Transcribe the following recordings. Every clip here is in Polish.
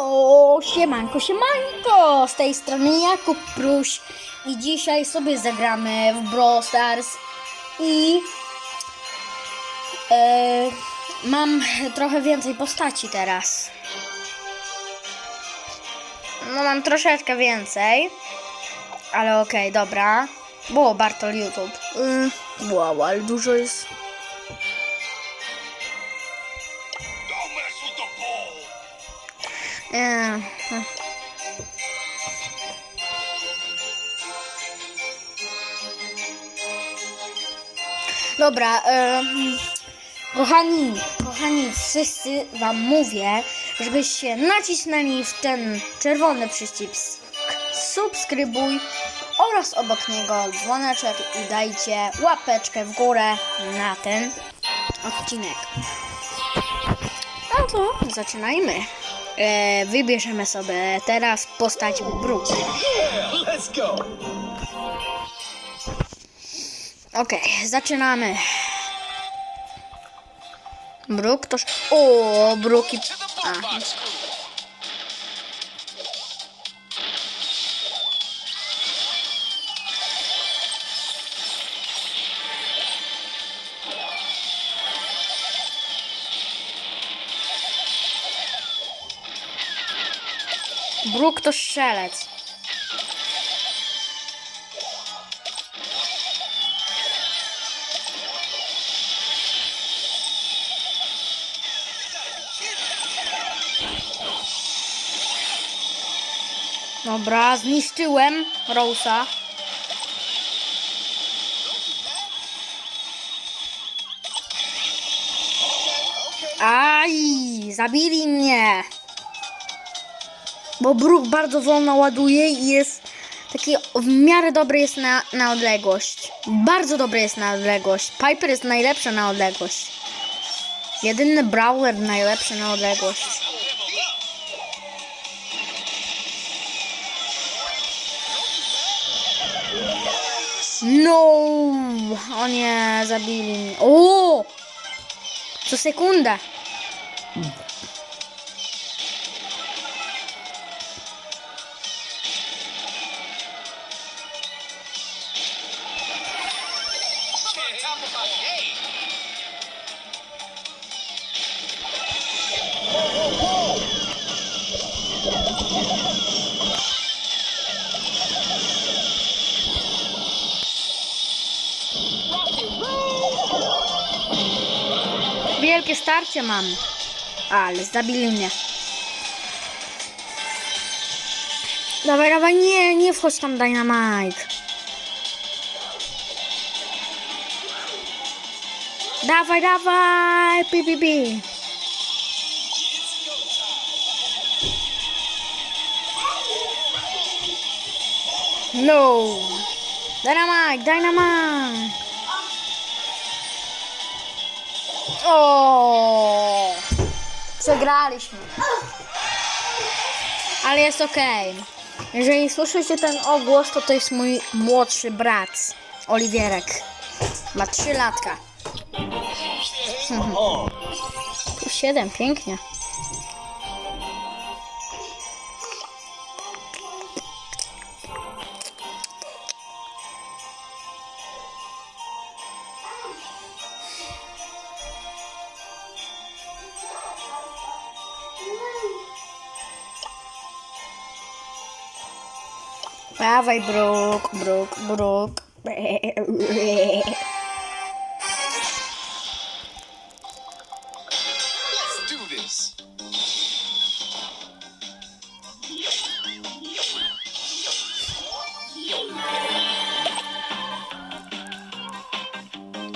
O, siemanko, siemanko! Z tej strony Jakub Pruś i dzisiaj sobie zagramy w Brawl Stars i e, mam trochę więcej postaci teraz. No mam troszeczkę więcej, ale okej, dobra. Było Bartol YouTube. Y, wow, ale dużo jest. Dobra, em, kochani, kochani, wszyscy wam mówię, żebyście nacisnęli w ten czerwony przycisk subskrybuj oraz obok niego dzwoneczek i dajcie łapeczkę w górę na ten odcinek. No to zaczynajmy. E, wybierzemy sobie teraz postać Brook. Okej, zaczynamy. Brook toż... O, Brook i... To A, Brook to strzelec. Dobra, zniszczyłem Rosa. Aj, zabili mnie. Bo Brook bardzo wolno ładuje i jest taki w miarę dobry jest na, na odległość. Bardzo dobry jest na odległość. Piper jest najlepsza na odległość. Jedyny Brawler najlepszy na odległość. No! O nie, zabili mnie. O! Co sekunda. Wielkie starcie mam. Ale zabili mnie. Dawaj, dawaj, nie, nie wchodź tam Dynamite. Dawaj, dawaj, pi, pi, pi. No. Dynamite, Dynamite. O! Przegraliśmy. Ale jest okej. Jeżeli słyszycie ten ogłos, to to jest mój młodszy brat, Oliwierek. Ma 3 latka. 7, pięknie. Dawaj, bruk, bruk, bruk.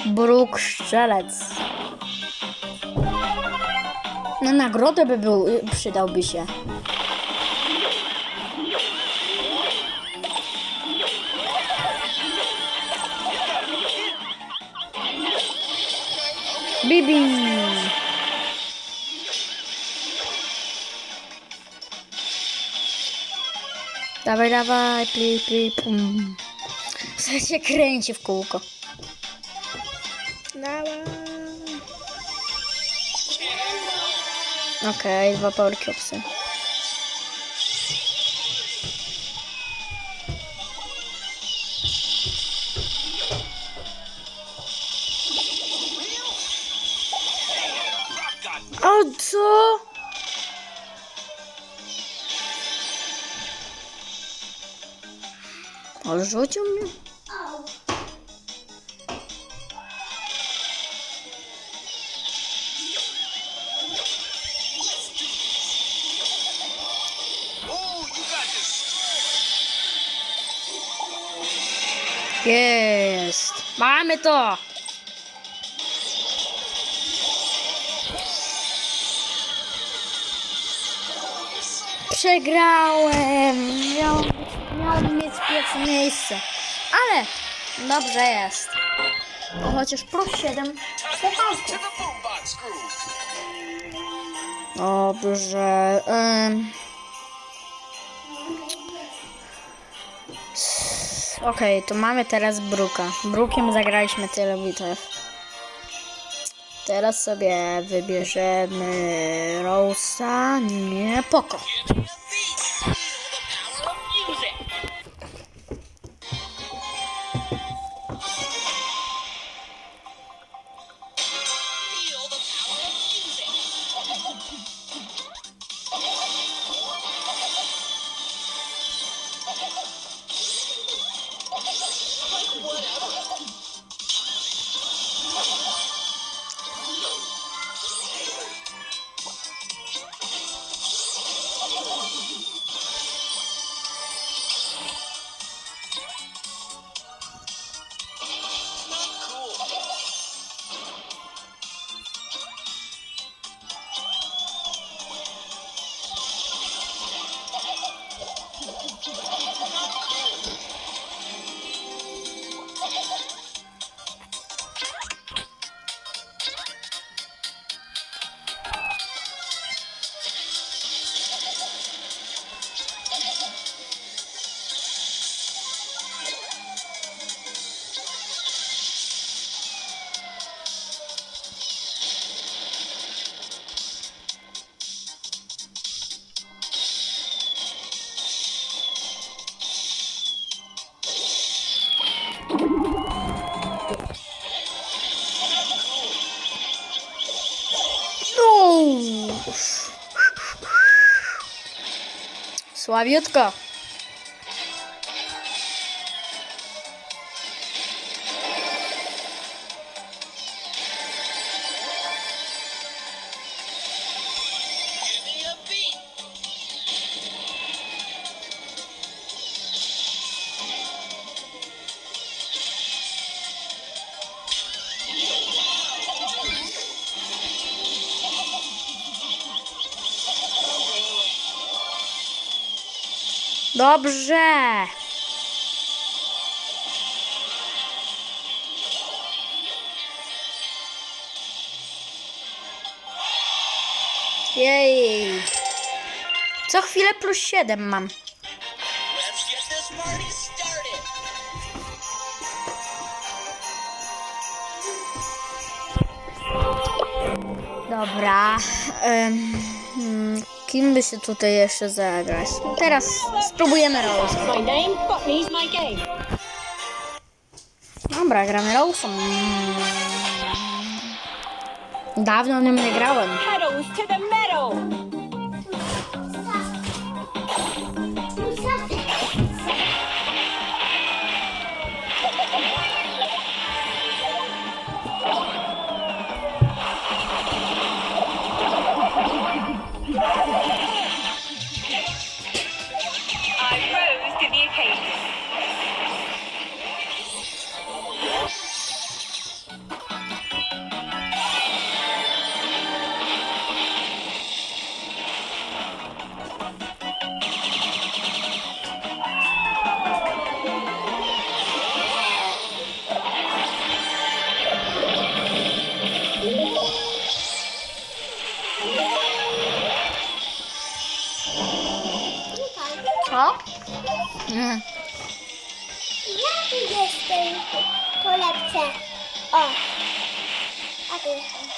Bruk strzelec. Na nagrodę by był, y, przydałby się. Bibi. Dawaj, dawaj, pli, pli, pum. Co się kręci w kółko. Dawaj. Okej, dwa power cubesy. Co? Ale rzucił mnie? Jest. Mamy to. Przegrałem. Miał, miałbym mieć pierwsze miejsce. Ale dobrze jest. To chociaż plus 7 To słuchawków. the boombox groove. Dobrze. S- Okej, to mamy teraz Bruka. Brukiem zagraliśmy tyle bitew. Teraz sobie wybierzemy Rosa, nie Poko. Словетка. Dobrze. Jej. Co chwilę plus 7 mam. Dobra. mm, kim by się tutaj jeszcze zagrać? Teraz spróbujemy Rose. Dobra, gramy Rose. Dawno nim nie grałem. Co? Nie. Ja tu jestem. To lepsze. O. A tu jestem.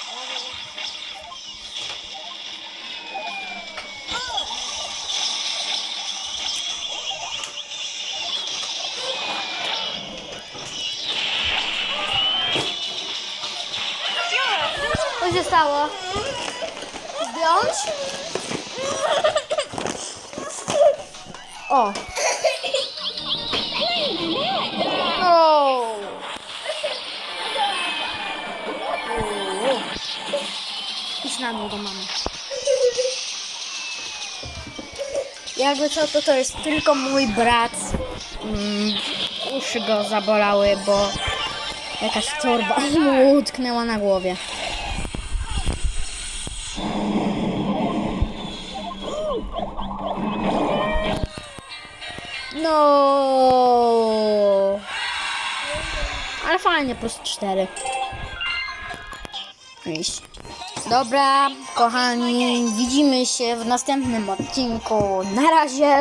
Co się stało? wyjąć. O. O. Idź na do mamy. Jakby co, to to jest tylko mój brat. Mm, uszy go zabolały, bo jakaś torba mu utknęła na głowie. No. Ale fajnie, plus 4. Iść. Dobra, kochani, widzimy się w następnym odcinku. Na razie!